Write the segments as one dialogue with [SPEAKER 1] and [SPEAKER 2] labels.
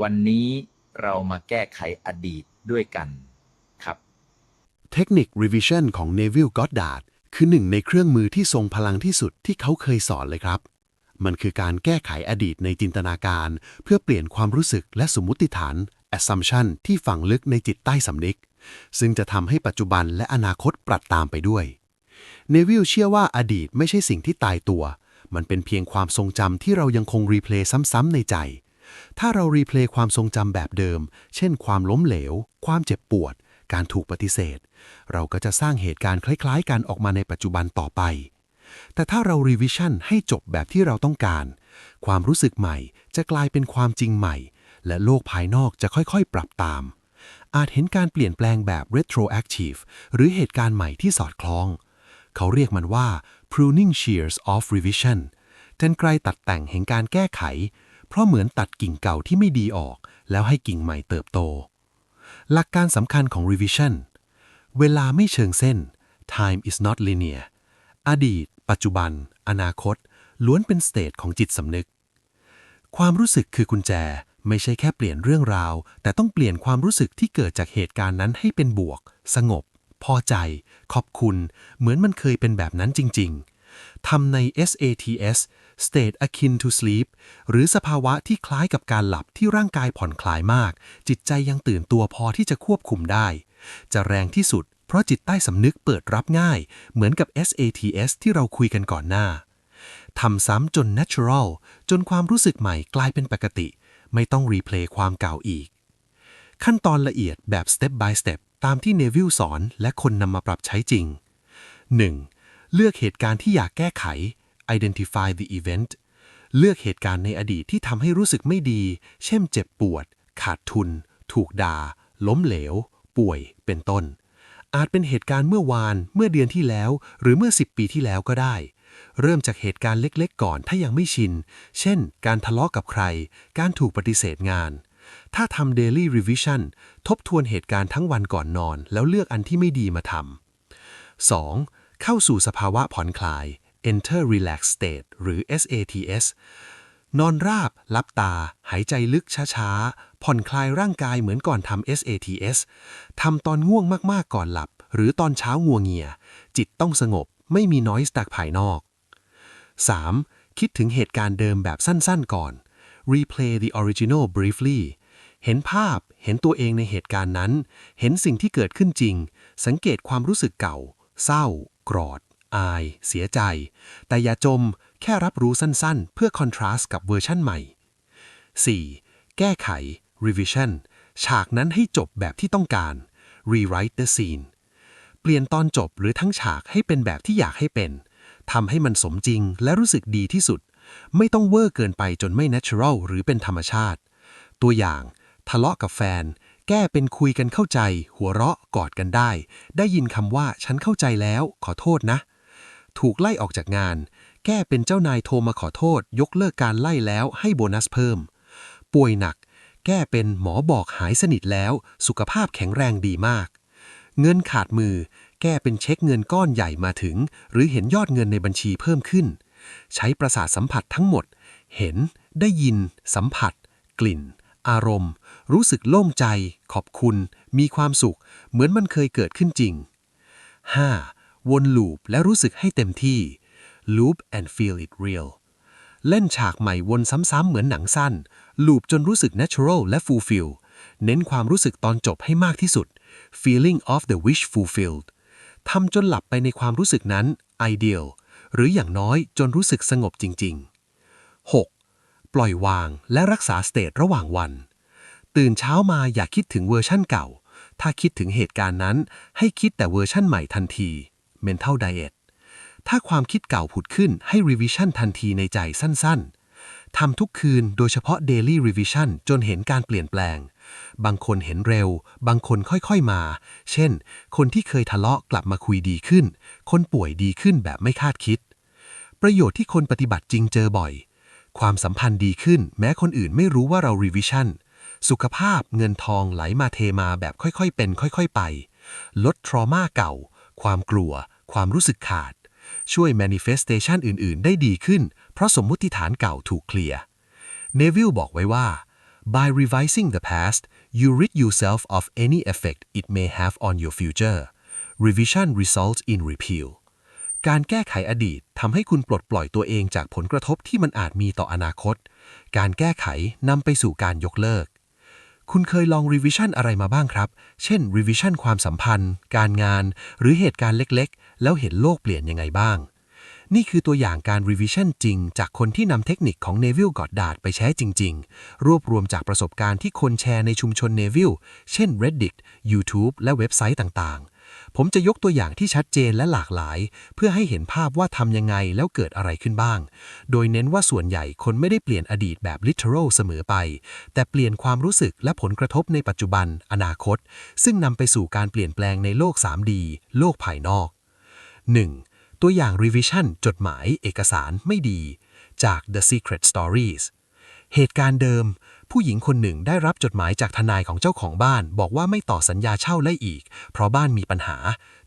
[SPEAKER 1] วันนี้เรามาแก้ไขอดีตด้วยกันครับ
[SPEAKER 2] เทคนิค Revision ของ Neville Goddard คือหนึ่งในเครื่องมือที่ทรงพลังที่สุดที่เขาเคยสอนเลยครับ มันคือการแก้ไขอดีตในจินตนาการ เพื่อเปลี่ยนความรู้สึกและสมมุติฐาน assumption ที่ฝังลึกในจิตใต้สำนึก ซึ่งจะทำให้ปัจจุบันและอนาคตปรัดตามไปด้วย เนวิลเชื่อว่าอดีตไม่ใช่สิ่งที่ตายตัว มันเป็นเพียงความทรงจำที่เรายังคงรีเพลย์ซ้ำๆในใจ ถ้าเรารีเพลย์ความทรงจำแบบเดิม เช่น ความล้มเหลว ความเจ็บปวด การถูกปฏิเสธ เราก็จะสร้างเหตุการณ์คล้ายๆกันออกมาในปัจจุบันต่อไป แต่ถ้าเรารีวิชั่นให้จบแบบที่เราต้องการ ความรู้สึกใหม่จะกลายเป็นความจริงใหม่ และโลกภายนอกจะค่อยๆ ปรับตาม อาจเห็นการเปลี่ยนแปลงแบบ retroactive หรือเหตุการณ์ใหม่ที่สอดคล้อง เขาเรียกมันว่า pruning shears of revision เทนไกลตัดแต่งแห่งการแก้ไข เพราะเหมือนตัดกิ่งเก่าที่ไม่ดีออก แล้วให้กิ่งใหม่เติบโต หลักการสำคัญของ revision เวลาไม่เชิงเส้น time is not linear อดีต ปัจจุบัน อนาคต ล้วนเป็นสเตทของจิตสำนึก ความรู้สึกคือกุญแจไม่ใช่แค่เปลี่ยนเรื่องราว แต่ต้องเปลี่ยนความรู้สึกที่เกิดจากเหตุการณ์นั้นให้เป็นบวก สงบ พอใจ ขอบคุณ เหมือนมันเคยเป็นแบบนั้นจริงๆ ทำใน SATS state akin to sleep หรือสภาวะที่คล้ายกับการหลับที่ร่างกายผ่อนคลายมาก จิตใจยังตื่นตัวพอที่จะควบคุมได้ จะแรงที่สุด เพราะจิตใต้สำนึกเปิดรับง่าย เหมือนกับ SATS ที่เราคุยกันก่อนหน้าทำซ้ำจน natural จนความรู้สึกใหม่กลายเป็นปกติ ไม่ต้องรีเพลย์ความเก่าอีก ขั้นตอนละเอียดแบบ step by step ตามที่เนวิลสอนและคนนำมาปรับใช้จริง 1. เลือกเหตุการณ์ที่อยากแก้ไข identify the event เลือกเหตุการณ์ในอดีตที่ทำให้รู้สึกไม่ดี เช่นเจ็บปวด ขาดทุน ถูกด่า ล้มเหลว ป่วย เป็นต้น อาจเป็นเหตุการณ์เมื่อวาน เมื่อเดือนที่แล้ว หรือเมื่อ 10 ปีที่แล้วก็ได้ เริ่มจากเหตุการณ์เล็กๆ ก่อนถ้ายังไม่ชิน เช่น การทะเลาะกับใคร การถูกปฏิเสธงาน ถ้าทำ daily revision ทบทวนเหตุการณ์ทั้งวันก่อนนอน แล้วเลือกอันที่ไม่ดีมาทำ 2. เข้าสู่สภาวะผ่อนคลาย enter relax state หรือ SATS นอนราบลับตา หายใจลึกช้าๆ ผ่อนคลายร่างกายเหมือนก่อนทำ SATS ทำตอนง่วงมากๆก่อนหลับ หรือตอนเช้างัวเงีย จิตต้องสงบ ไม่มีน้อยสจากภายนอก 3. คิดถึงเหตุการณ์เดิมแบบสั้นๆก่อน replay the original briefly เห็นภาพ เห็นตัวเองในเหตุการณ์นั้น เห็นสิ่งที่เกิดขึ้นจริง สังเกตความรู้สึกเก่า เศร้า โกรธ อาย เสียใจ แต่อย่าจมแค่รับรู้สั้นๆ เพื่อคอนทราสต์กับเวอร์ชั่นใหม่ 4. แก้ไข revision ฉากนั้นให้จบแบบที่ต้องการ rewrite the scene เปลี่ยนตอนจบหรือทั้งฉากให้เป็นแบบที่อยากให้เป็นทำให้มันสมจริงและรู้สึกดีที่สุด ไม่ต้องเวอร์เกินไปจนไม่ natural หรือเป็นธรรมชาติ ตัวอย่าง ทะเลาะกับแฟน แก้เป็นคุยกันเข้าใจ หัวเราะกอดกันได้ ได้ยินคำว่าฉันเข้าใจแล้ว ขอโทษนะ ถูกไล่ออกจากงาน แก้เป็นเจ้านายโทรมาขอโทษ ยกเลิกการไล่แล้วให้โบนัสเพิ่ม ป่วยหนัก แก้เป็นหมอบอกหายสนิทแล้ว สุขภาพแข็งแรงดีมาก เงินขาดมือ แก้เป็นเช็คเงินก้อนใหญ่มาถึง หรือเห็นยอดเงินในบัญชีเพิ่มขึ้น ใช้ประสาทสัมผัสทั้งหมด เห็น ได้ยิน สัมผัส กลิ่น อารมณ์ รู้สึกโล่งใจ ขอบคุณ มีความสุข เหมือนมันเคยเกิดขึ้นจริง 5. วนลูปและรู้สึกให้เต็มที่ loop and feel it real เล่นฉากใหม่วนซ้ำๆเหมือนหนังสั้น ลูปจนรู้สึก natural และ fulfill เน้นความรู้สึกตอนจบให้มากที่สุด feeling of the wish fulfilled ทำจนหลับไปในความรู้สึกนั้น ideal หรืออย่างน้อยจนรู้สึกสงบจริง ๆ 6. ปล่อยวางและรักษาสเตทระหว่างวัน ตื่นเช้ามาอย่าคิดถึงเวอร์ชั่นเก่า ถ้าคิดถึงเหตุการณ์นั้น ให้คิดแต่เวอร์ชั่นใหม่ทันที mental diet ถ้าความคิดเก่าผุดขึ้นให้ revision ทันทีในใจสั้น ๆ ทำทุกคืนโดยเฉพาะ daily revision จนเห็นการเปลี่ยนแปลง บางคนเห็นเร็ว บางคนค่อยๆมา เช่น คนที่เคยทะเลาะกลับมาคุยดีขึ้น คนป่วยดีขึ้นแบบไม่คาดคิด ประโยชน์ที่คนปฏิบัติจริงเจอบ่อย ความสัมพันธ์ดีขึ้น แม้คนอื่นไม่รู้ว่าเรา revision สุขภาพเงินทองไหลมาเทมาแบบค่อยๆ เป็น ค่อยๆ ไป ลด trauma เก่า ความกลัว ความรู้สึกขาด ช่วย manifestation อื่นๆ ได้ดีขึ้น เพราะสมมุติฐานเก่าถูกเคลียร์เนวิลบอกไว้ว่า By revising the past, you rid yourself of any effect it may have on your future. Revision results in repeal. การแก้ไขอดีตทำให้คุณปลดปล่อยตัวเองจากผลกระทบที่มันอาจมีต่ออนาคต การแก้ไขนำไปสู่การยกเลิก คุณเคยลอง revision อะไรมาบ้างครับ เช่น revision ความสัมพันธ์ การงาน หรือเหตุการณ์เล็กๆ แล้วเห็นโลกเปลี่ยนยังไงบ้าง นี่คือตัวอย่างการ revision จริง จากคนที่นำเทคนิคของ Neville Goddard ไปใช้จริง ๆ รวบรวมจากประสบการณ์ที่คนแชร์ในชุมชน Neville เช่น Reddit YouTube และเว็บไซต์ต่างๆ ผมจะยกตัวอย่างที่ชัดเจนและหลากหลาย เพื่อให้เห็นภาพว่าทำยังไงแล้วเกิดอะไรขึ้นบ้าง โดยเน้นว่าส่วนใหญ่คนไม่ได้เปลี่ยนอดีตแบบ literal เสมอไป แต่เปลี่ยนความรู้สึกและผลกระทบในปัจจุบัน อนาคต ซึ่งนำไปสู่การเปลี่ยนแปลงในโลก 3D โลกภายนอก 1. ตัวอย่าง revision จดหมาย เอกสารไม่ดี จาก The Secret Stories เหตุการณ์เดิม ผู้หญิงคนหนึ่งได้รับจดหมายจากทนายของเจ้าของบ้าน บอกว่าไม่ต่อสัญญาเช่าได้อีก เพราะบ้านมีปัญหา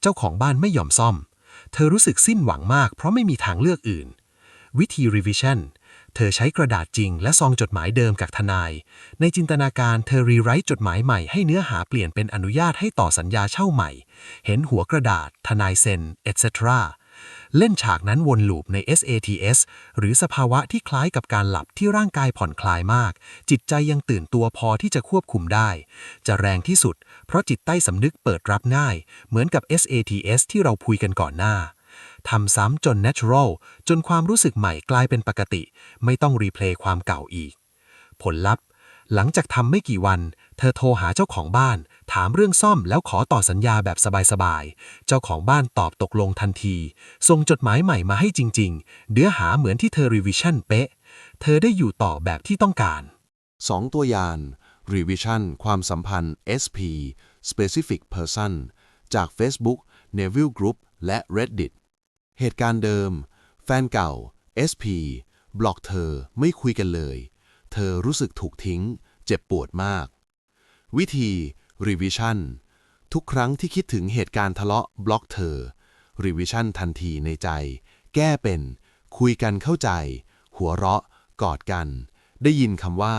[SPEAKER 2] เจ้าของบ้านไม่ยอมซ่อม เธอรู้สึกสิ้นหวังมาก เพราะไม่มีทางเลือกอื่น วิธี revision เธอใช้กระดาษจริง และซองจดหมายเดิมกับทนาย ในจินตนาการเธอรีไรต์จดหมายใหม่ให้เนื้อหาเปลี่ยนเป็นอนุญาตให้ต่อสัญญาเช่าใหม่ เห็นหัวกระดาษ ทนายเซ็น etc. เล่นฉากนั้นวนลูปใน SATS หรือสภาวะที่คล้ายกับการหลับที่ร่างกายผ่อนคลายมาก จิตใจยังตื่นตัวพอที่จะควบคุมได้ จะแรงที่สุด เพราะจิตใต้สำนึกเปิดรับง่าย เหมือนกับ SATS ที่เราคุยกันก่อนหน้าทำซ้ำจน natural จนความรู้สึกใหม่กลายเป็นปกติ ไม่ต้องรีเพลย์ความเก่าอีก ผลลัพธ์ หลังจากทำไม่กี่วัน เธอโทรหาเจ้าของบ้าน ถามเรื่องซ่อมแล้วขอต่อสัญญาแบบสบายๆ เจ้าของบ้านตอบตกลงทันที ส่งจดหมายใหม่มาให้จริงๆ เนื้อหาเหมือนที่เธอรีวิชั่นเป๊ะ เธอได้อยู่ต่อแบบที่ต้องการ
[SPEAKER 3] 2 ตัวอย่าง Revision ความสัมพันธ์ SP Specific Person จาก Facebook Neville Group และ Reddit เหตุการณ์เดิม แฟนเก่า SP บล็อกเธอไม่คุยกันเลย เธอรู้สึกถูกทิ้ง เจ็บปวดมาก วิธี Revision ทุกครั้งที่คิดถึงเหตุการณ์ทะเลาะบล็อกเธอ Revision ทันทีในใจ แก้เป็น คุยกันเข้าใจ หัวเราะ กอดกัน ได้ยินคำว่า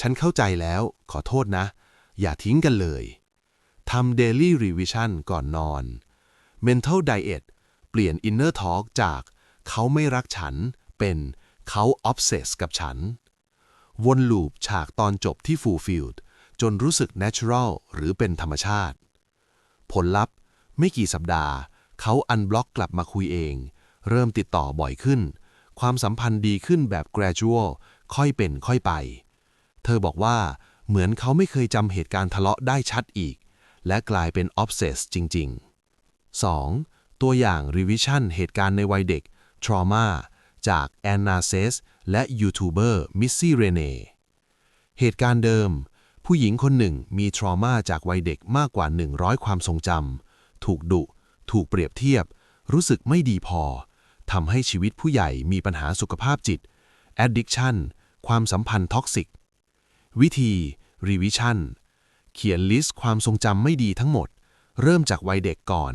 [SPEAKER 3] ฉันเข้าใจแล้ว ขอโทษนะ อย่าทิ้งกันเลยทำ Daily Revision ก่อนนอน Mental Diet เปลี่ยน Inner Talk จากเขาไม่รักฉันเป็นเขา obsess กับฉัน วนลูปฉากตอนจบที่ fulfilled จนรู้สึก natural หรือเป็นธรรมชาติ ผลลัพธ์ไม่กี่สัปดาห์ เขาอันบล็อกกลับมาคุยเอง เริ่มติดต่อบ่อยขึ้น ความสัมพันธ์ดีขึ้นแบบ gradual ค่อยเป็นค่อยไป เธอบอกว่าเหมือนเขาไม่เคยจำเหตุการณ์ทะเลาะได้ชัดอีก และกลายเป็น obsess จริง ๆ 2. ตัวอย่าง revision เหตุการณ์ในวัยเด็ก trauma จากแอนนาเซสและยูทูบเบอร์มิสซี่เรเนเหตุการณ์เดิม ผู้หญิงคนหนึ่งมีทรมาจากวัยเด็กมากกว่า 100 ความทรงจำ ถูกดุ ถูกเปรียบเทียบ รู้สึกไม่ดีพอ ทำให้ชีวิตผู้ใหญ่มีปัญหาสุขภาพจิต addiction ความสัมพันธ์ท็อกซิก วิธี revision เขียนลิสต์ความทรงจำไม่ดีทั้งหมด เริ่มจากวัยเด็กก่อน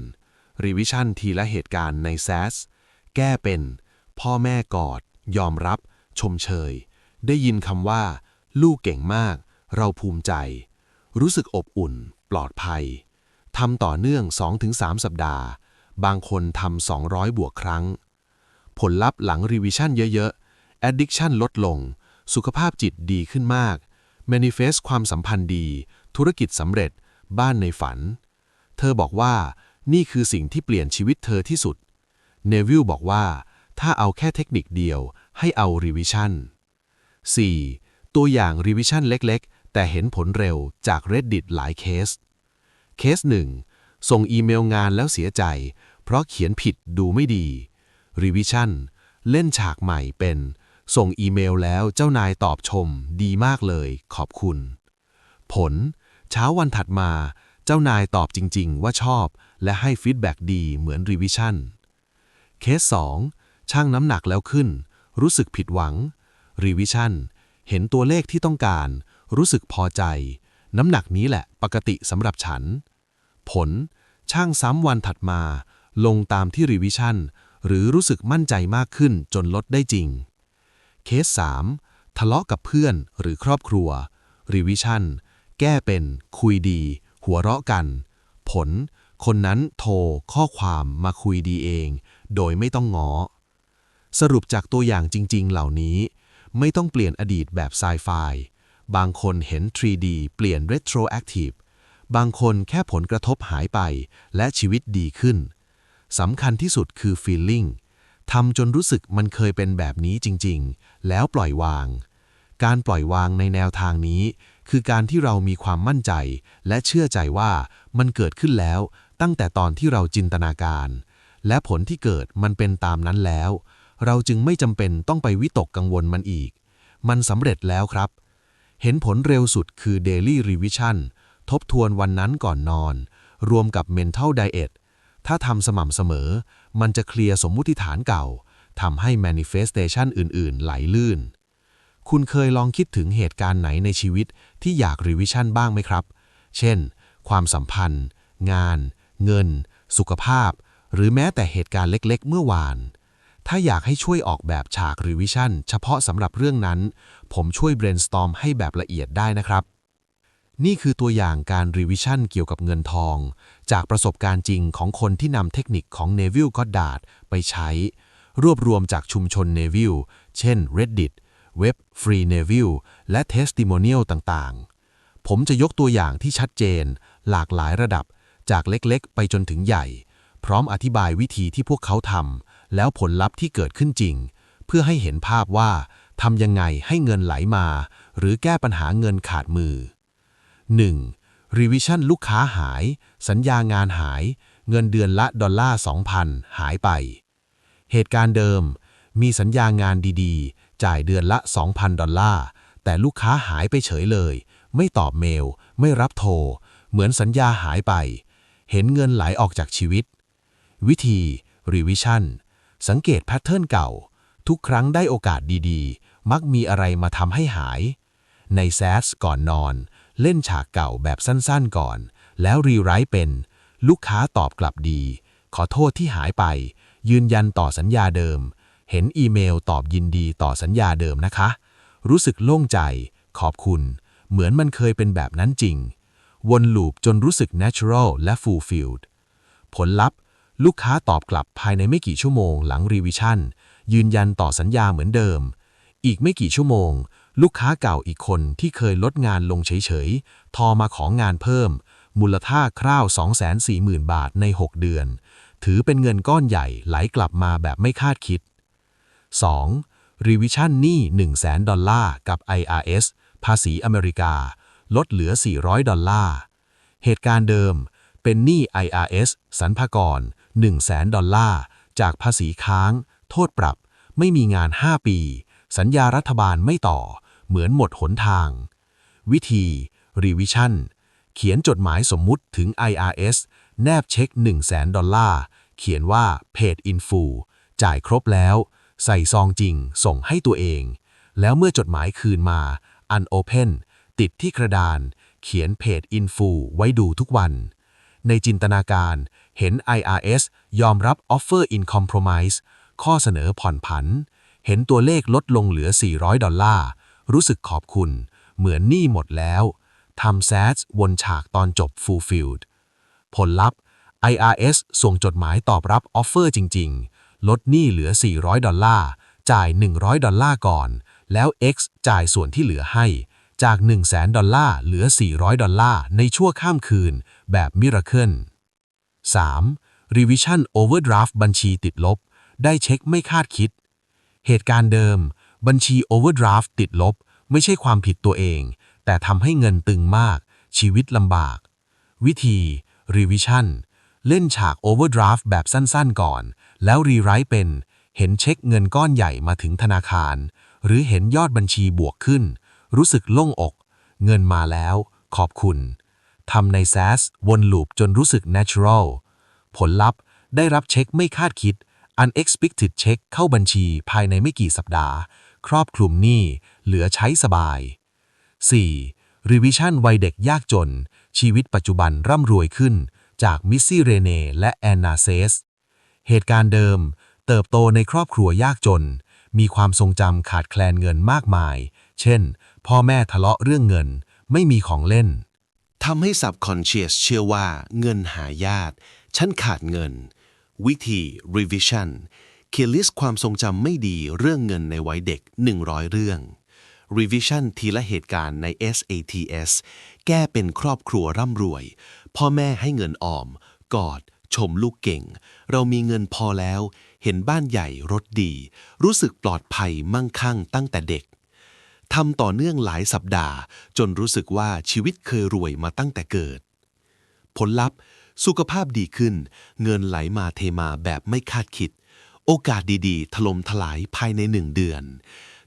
[SPEAKER 3] revision ทีละเหตุการณ์ใน SAS แก้เป็น พ่อแม่กอด ยอมรับ ชมเชย ได้ยินคำว่า ลูกเก่งมาก เราภูมิใจ รู้สึกอบอุ่น ปลอดภัยทำต่อเนื่อง 2-3 สัปดาห์ บางคนทำ200 บวกครั้ง ผลลัพธ์หลังรีวิชั่นเยอะๆ addiction ลดลง สุขภาพจิตดีขึ้นมาก manifest ความสัมพันธ์ดี ธุรกิจสำเร็จ บ้านในฝัน เธอบอกว่านี่คือสิ่งที่เปลี่ยนชีวิตเธอที่สุด เนวิลบอกว่า ถ้าเอาแค่เทคนิคเดียวให้เอารีวิชั่น 4. ตัวอย่างรีวิชั่นเล็กๆ แต่เห็นผลเร็วจาก Reddit หลายเคส เคส 1 ส่งอีเมลงานแล้วเสียใจ เพราะเขียนผิดดูไม่ดีรีวิชั่นเล่นฉากใหม่เป็น ส่งอีเมลแล้วเจ้านายตอบชม ดีมากเลย ขอบคุณ ผล เช้าวันถัดมา เจ้านายตอบจริง ๆ ว่าชอบ และให้ฟีดแบ็กดีเหมือนรีวิชั่นเคส 2 ช่างน้ำหนักแล้วขึ้น รู้สึกผิดหวังรีวิชั่นเห็นตัวเลขที่ต้องการ รู้สึกพอใจ น้ำหนักนี้แหละปกติสำหรับฉัน ผลช่างซ้ำวันถัดมา ลงตามที่รีวิชั่น หรือรู้สึกมั่นใจมากขึ้นจนลดได้จริง เคส 3 ทะเลาะกับเพื่อนหรือครอบครัว
[SPEAKER 2] revision แก้เป็น คุยดี หัวเราะกัน ผล คนนั้นโทร ข้อความมาคุยดีเอง โดยไม่ต้องง้อ สรุปจากตัวอย่างจริง ๆ เหล่านี้ ไม่ต้องเปลี่ยนอดีตแบบไซไฟ บางคนเห็น 3D เปลี่ยน retroactive บางคนแค่ผลกระทบหายไปและชีวิตดีขึ้น สำคัญที่สุดคือ feeling ทำจนรู้สึกมันเคยเป็นแบบนี้จริง ๆ แล้วปล่อยวาง การปล่อยวางในแนวทางนี้ คือการที่เรามีความมั่นใจ และเชื่อใจว่ามันเกิดขึ้นแล้ว ตั้งแต่ตอนที่เราจินตนาการ และผลที่เกิดมันเป็นตามนั้นแล้ว เราจึงไม่จำเป็นต้องไปวิตกกังวลมันอีก มันสำเร็จแล้วครับ เห็นผลเร็วสุดคือ Daily Revision ทบทวนวันนั้นก่อนนอน รวมกับ Mental Diet ถ้าทำสม่ำเสมอ มันจะเคลียร์สมมุติฐานเก่าทำให้ Manifestation อื่น ๆ ไหลลื่น คุณเคยลองคิดถึงเหตุการณ์ไหนในชีวิตที่อยาก Revision บ้างไหมครับ เช่น ความสัมพันธ์ งาน เงิน สุขภาพ หรือแม้แต่เหตุการณ์เล็ก ๆ เมื่อวาน ถ้าอยากให้ช่วยออกแบบฉาก Revision เฉพาะสำหรับเรื่องนั้น ผมช่วย brainstorm ให้แบบละเอียดได้นะครับ นี่คือตัวอย่างการ Revision เกี่ยวกับเงินทอง จากประสบการณ์จริงของคนที่นำเทคนิคของ Neville Goddard ไปใช้ รวบรวมจากชุมชน Neville เช่น Reddit เว็บ Free Neville และ Testimonial ต่างๆ ผมจะยกตัวอย่างที่ชัดเจน หลากหลายระดับ จากเล็กๆ ไปจนถึงใหญ่ พร้อมอธิบายวิธีที่พวกเขาทำ แล้วผลลัพธ์ที่เกิดขึ้นจริง เพื่อให้เห็นภาพว่าทำยังไงให้เงินไหลมา หรือแก้ปัญหาเงินขาดมือ 1. Revision ลูกค้าหาย สัญญางานหาย เงินเดือนละดอลลาร์ 2,000 หายไป เหตุการณ์เดิม มีสัญญางานดีๆ จ่ายเดือนละ 2,000 ดอลลาร์ แต่ลูกค้าหายไปเฉยเลย ไม่ตอบเมล ไม่รับโทร เหมือนสัญญาหายไป เห็นเงินไหลออกจากชีวิต วิธี Revision สังเกตแพทเทิร์นเก่า ทุกครั้งได้โอกาสดีๆ มักมีอะไรมาทำให้หาย ในแซสก่อนนอน เล่นฉากเก่าแบบสั้นๆก่อน แล้วรีไรต์เป็น ลูกค้าตอบกลับดี ขอโทษที่หายไป ยืนยันต่อสัญญาเดิม เห็นอีเมลตอบยินดีต่อสัญญาเดิมนะคะ รู้สึกโล่งใจ ขอบคุณ เหมือนมันเคยเป็นแบบนั้นจริง วนลูปจนรู้สึก natural และ fulfilled ผลลัพธ์ ลูกค้าตอบกลับภายในไม่กี่ชั่วโมงหลังรีวิชั่น ยืนยันต่อสัญญาเหมือนเดิม อีกไม่กี่ชั่วโมง ลูกค้าเก่าอีกคนที่เคยลดงานลงเฉยๆ ทอมาของงานเพิ่ม มูลค่าคร่าว 240,000 บาทใน 6 เดือน ถือเป็นเงินก้อนใหญ่ไหลกลับมาแบบไม่คาดคิด 2. รีวิชั่นหนี้100,000 ดอลลาร์กับ IRS ภาษีอเมริกา ลดเหลือ 400 ดอลลาร์ เหตุการณ์เดิมเป็นหนี้ IRS สรรพากร 100,000ดอลลาร์ จากภาษีค้าง โทษปรับ ไม่มีงาน 5 ปี สัญญารัฐบาลไม่ต่อ เหมือนหมดหนทาง วิธี Revision เขียนจดหมายสมมุติถึง IRS แนบเช็ค100,000ดอลลาร์ เขียนว่า Paid in full จ่ายครบแล้ว ใส่ซองจริง ส่งให้ตัวเอง แล้วเมื่อจดหมายคืนมา Unopen ติดที่กระดาน เขียน Paid in full ไว้ดูทุกวัน ในจินตนาการ เห็น IRS ยอมรับ Offer in Compromise ข้อเสนอผ่อนผัน เห็นตัวเลขลดลงเหลือ 400 ดอลลาร์ รู้สึกขอบคุณ เหมือนหนี้หมดแล้วทำแซสวนฉากตอนจบ Fulfilled ผลลัพธ์ IRS ส่งจดหมายตอบรับออฟเฟอร์จริง ๆ ลดหนี้เหลือ 400 ดอลลาร์ จ่าย 100 ดอลลาร์ก่อน แล้ว X จ่ายส่วนที่เหลือให้ จาก 100,000 ดอลลาร์ เหลือ 400 ดอลลาร์ ในชั่วข้ามคืน แบบมิราเคิล 3. Revision Overdraft บัญชีติดลบ ได้เช็คไม่คาดคิด เหตุการณ์เดิม บัญชี Overdraft ติดลบ ไม่ใช่ความผิดตัวเอง แต่ทำให้เงินตึงมาก ชีวิตลำบาก วิธี Revision เล่นฉาก Overdraft แบบสั้นๆก่อน แล้วรีไรต์เป็น เห็นเช็คเงินก้อนใหญ่มาถึงธนาคาร หรือเห็นยอดบัญชีบวกขึ้น รู้สึกโล่งอก เงินมาแล้ว ขอบคุณ ทำในแซสวนลูปจนรู้สึก natural ผลลัพธ์ได้รับเช็คไม่คาดคิด unexpected เช็คเข้าบัญชีภายในไม่กี่สัปดาห์ ครอบคลุมหนี้เหลือใช้สบาย 4. Revision วัยเด็กยากจน ชีวิตปัจจุบันร่ำรวยขึ้น จากมิสซี่เรเนและแอนนาเซส เหตุการณ์เดิม เติบโตในครอบครัวยากจน มีความทรงจำขาดแคลนเงินมากมาย เช่น พ่อแม่ทะเลาะเรื่องเงิน
[SPEAKER 4] ไม่มีของเล่น
[SPEAKER 3] ทำให้ subconscious เชื่อว่าเงินหายากฉันขาดเงิน วิธี revision เขียนลิสต์ความทรงจำไม่ดีเรื่องเงินในวัยเด็ก 100 เรื่อง revision ทีละเหตุการณ์ใน SATS แก้เป็นครอบครัวร่ำรวย พ่อแม่ให้เงินออม กอด ชมลูกเก่ง เรามีเงินพอแล้ว เห็นบ้านใหญ่รถดี รู้สึกปลอดภัยมั่งคั่งตั้งแต่เด็ก ทำต่อเนื่องหลายสัปดาห์ จนรู้สึกว่าชีวิตเคยรวยมาตั้งแต่เกิด ผลลัพธ์ สุขภาพดีขึ้น เงินไหลมาเทมาแบบไม่คาดคิด โอกาสดีๆ ถล่มทลายภายในหนึ่งเดือน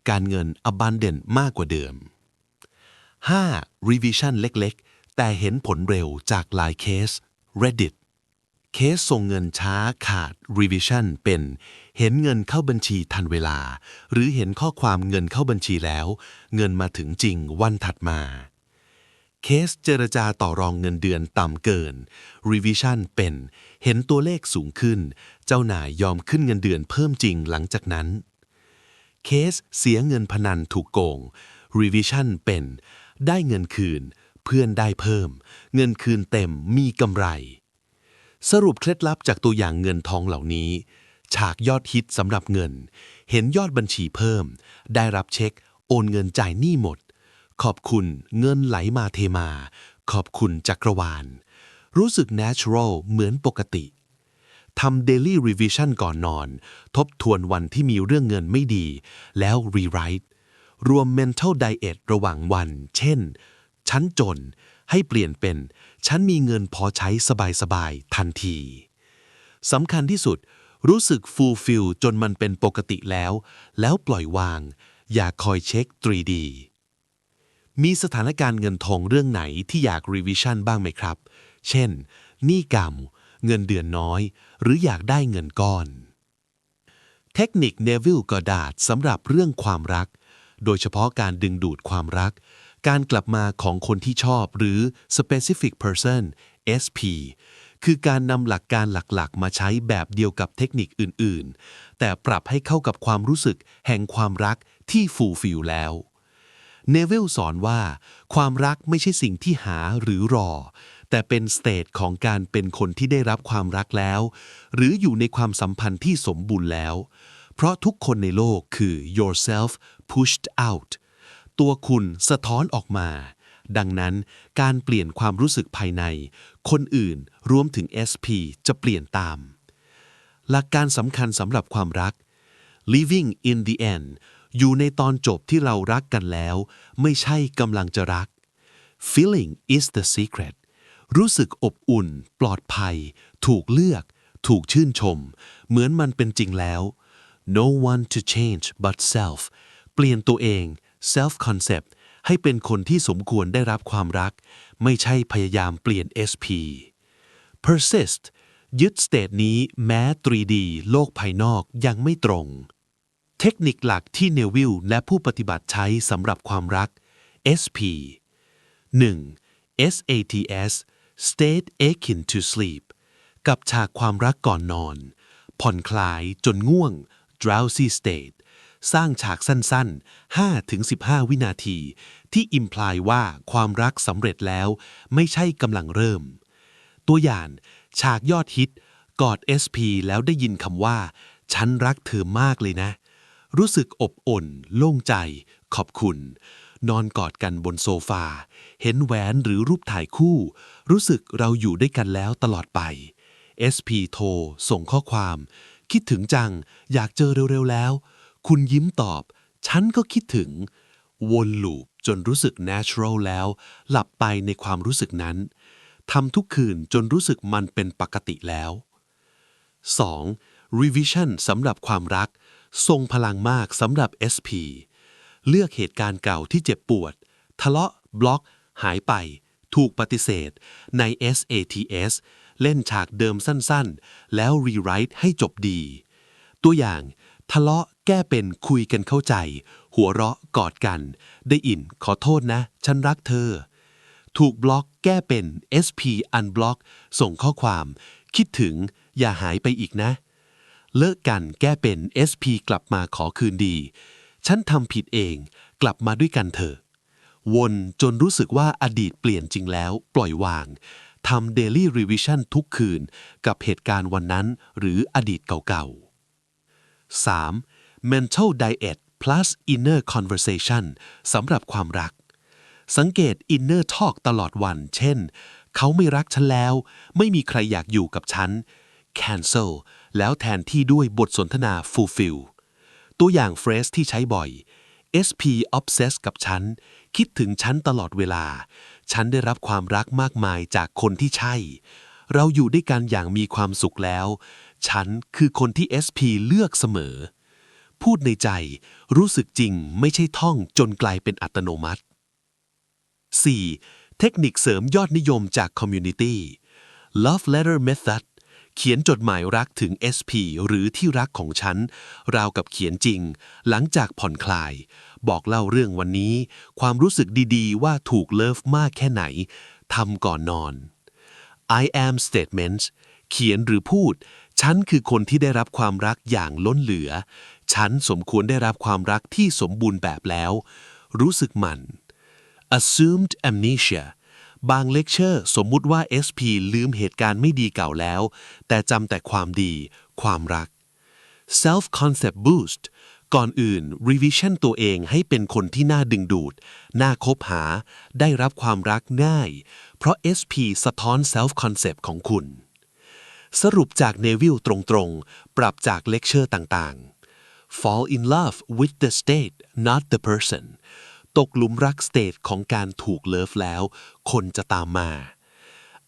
[SPEAKER 3] การเงิน abundant มากกว่าเดิม 5. revision เล็กๆ แต่เห็นผลเร็วจากหลายเคส Reddit เคสส่งเงินช้าขาด revision เป็น เห็นเงินเข้าบัญชีทันเวลา หรือเห็นข้อความเงินเข้าบัญชีแล้ว เงินมาถึงจริงวันถัดมา เคสเจรจาต่อรองเงินเดือนต่ำเกิน revision เป็น เห็นตัวเลขสูงขึ้น เจ้านายยอมขึ้นเงินเดือนเพิ่มจริงหลังจากนั้น เคสเสียเงินพนันถูกโกง revision เป็น ได้เงินคืน เพื่อนได้เพิ่ม เงินคืนเต็มมีกำไร สรุปเคล็ดลับจากตัวอย่างเงินทองเหล่านี้ ฉากยอดฮิตสำหรับเงิน เห็นยอดบัญชีเพิ่ม ได้รับเช็ค โอนเงินจ่ายหนี้หมด ขอบคุณเงินไหลมาเทมา ขอบคุณจักรวาล รู้สึก natural เหมือนปกติทำ daily revision ก่อนนอน ทบทวนวันที่มีเรื่องเงินไม่ดี แล้ว rewrite รวม mental diet ระหว่างวัน เช่นฉันจนให้เปลี่ยนเป็น ฉันมีเงินพอใช้สบายๆทันทีสำคัญที่สุดรู้สึก fulfill จนมันเป็นปกติแล้ว แล้วปล่อยวาง อย่าคอยเช็ค 3D มีสถานการณ์เงินทองเรื่องไหนที่อยาก revision บ้างไหมครับ เช่น หนี้กรรม เงินเดือนน้อย หรืออยากได้เงินก้อน เทคนิคเนวิลกอดาดสำหรับเรื่องความรัก โดยเฉพาะการดึงดูดความรัก การกลับมาของคนที่ชอบหรือ specific person SP คือการนำหลักการหลักๆ มาใช้แบบเดียวกับเทคนิคอื่นๆ แต่ปรับให้เข้ากับความรู้สึกแห่งความรักที่ฟูลฟิลแล้ว เนเวลสอนว่า ความรักไม่ใช่สิ่งที่หาหรือรอ แต่เป็นสเตทของการเป็นคนที่ได้รับความรักแล้ว หรืออยู่ในความสัมพันธ์ที่สมบูรณ์แล้ว เพราะทุกคนในโลกคือ yourself pushed out ตัวคุณสะท้อนออกมา ดังนั้นการเปลี่ยนความรู้สึกภายใน คนอื่นรวมถึง SP จะเปลี่ยนตาม หลักการสำคัญสำหรับความรัก living in the end อยู่ในตอนจบที่เรารักกันแล้ว ไม่ใช่กำลังจะรัก feeling is the secret รู้สึกอบอุ่น ปลอดภัย ถูกเลือก ถูกชื่นชม เหมือนมันเป็นจริงแล้ว no one to change but self เปลี่ยนตัวเอง self concept ให้เป็นคนที่สมควรได้รับความรัก ไม่ใช่พยายามเปลี่ยน SP persist ยึดสเตทนี้แม้ 3D โลกภายนอกยังไม่ตรง เทคนิคหลักที่เนวิลและผู้ปฏิบัติใช้สำหรับความรัก SP 1. SATS State Akin to Sleep กับฉากความรักก่อนนอน ผ่อนคลายจนง่วง drowsy state สร้างฉากสั้นๆ 5-15 วินาที ที่อิมพลายว่าความรักสำเร็จแล้ว ไม่ใช่กำลังเริ่ม ตัวอย่างฉากยอดฮิต กอด SP แล้วได้ยินคำว่า ฉันรักเธอมากเลยนะ รู้สึกอบอุ่น โล่งใจ ขอบคุณ นอนกอดกันบนโซฟา เห็นแหวนหรือรูปถ่ายคู่ รู้สึกเราอยู่ด้วยกันแล้วตลอดไป SP โทรส่งข้อความ คิดถึงจัง อยากเจอเร็วๆแล้ว คุณยิ้มตอบ ฉันก็คิดถึง วนลูปจนรู้สึก natural แล้ว หลับไปในความรู้สึกนั้นทำทุกคืนจนรู้สึกมันเป็นปกติแล้ว 2. revision สำหรับความรัก ทรงพลังมากสำหรับ SP เลือกเหตุการณ์เก่าที่เจ็บปวด ทะเลาะ บล็อก หายไป ถูกปฏิเสธ ใน SATS เล่นฉากเดิมสั้นๆ แล้ว rewrite ให้จบดี ตัวอย่าง ทะเลาะแก้เป็นคุยกันเข้าใจ หัวเราะกอดกัน ได้อินขอโทษนะ ฉันรักเธอ ถูกบล็อกแก้เป็น SP unblock ส่งข้อความ คิดถึงอย่าหายไปอีกนะ เลิกกันแก้เป็น SP กลับมาขอคืนดี ฉันทำผิดเองกลับมาด้วยกันเถอะวนจนรู้สึกว่าอดีตเปลี่ยนจริงแล้ว ปล่อยวางทำ Daily Revision ทุกคืน กับเหตุการณ์วันนั้นหรืออดีตเก่าๆ 3. Mental Diet plus Inner Conversation สำหรับความรัก สังเกต Inner Talk ตลอดวัน เช่น เขาไม่รักฉันแล้ว ไม่มีใครอยากอยู่กับฉัน Cancel แล้วแทนที่ด้วยบทสนทนา Fulfill ตัวอย่างเฟรสที่ใช้บ่อย SP obsess กับฉัน คิดถึงฉันตลอดเวลา ฉันได้รับความรักมากมายจากคนที่ใช่ เราอยู่ด้วยกันอย่างมีความสุขแล้ว ฉันคือคนที่ SP เลือกเสมอ พูดในใจรู้สึกจริงไม่ใช่ท่องจนกลายเป็นอัตโนมัติ 4. เทคนิคเสริมยอดนิยมจาก Community Love Letter Method เขียนจดหมายรักถึง SP หรือที่รักของฉัน ราวกับเขียนจริง หลังจากผ่อนคลาย บอกเล่าเรื่องวันนี้ ความรู้สึกดีๆ ว่าถูกเลิฟมากแค่ไหนทำก่อนนอน I am statements เขียนหรือพูด ฉันคือคนที่ได้รับความรักอย่างล้นเหลือ ฉันสมควรได้รับความรักที่สมบูรณ์แบบแล้ว รู้สึกมัน assumed amnesia บางเลคเชอร์สมมุติว่า SP ลืมเหตุการณ์ไม่ดีเก่าแล้ว แต่จำแต่ความดี ความรัก self concept boost ก่อนอื่น revision ตัวเองให้เป็นคนที่น่าดึงดูด น่าคบหา ได้รับความรักง่าย เพราะ SP สะท้อน self concept ของคุณ สรุปจากเนวิลตรงๆ ปรับจากเลคเชอร์ต่างๆ fall in love with the state not the person ตกหลุมรักสเตทของการถูกเลิฟแล้ว คนจะตามมา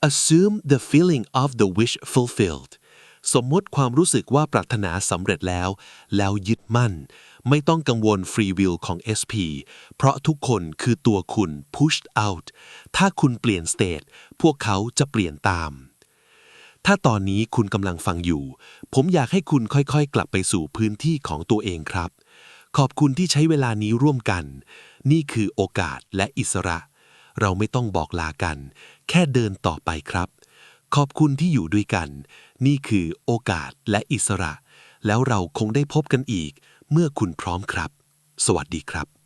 [SPEAKER 3] assume the feeling of the wish fulfilled สมมติความรู้สึกว่าปรารถนาสำเร็จแล้ว แล้วยึดมั่น ไม่ต้องกังวลฟรีวิลของ SP เพราะทุกคนคือตัวคุณ pushed out ถ้าคุณเปลี่ยนสเตทพวกเขาจะเปลี่ยนตาม ถ้าตอนนี้คุณกำลังฟังอยู่ ผมอยากให้คุณค่อยๆ กลับไปสู่พื้นที่ของตัวเองครับ ขอบคุณที่ใช้เวลานี้ร่วมกัน นี่คือโอกาสและอิสระ เราไม่ต้องบอกลากัน แค่เดินต่อไปครับ ขอบคุณที่อยู่ด้วยกัน นี่คือโอกาสและอิสระ แล้วเราคงได้พบกันอีก เมื่อคุณพร้อมครับ สวัสดีครับ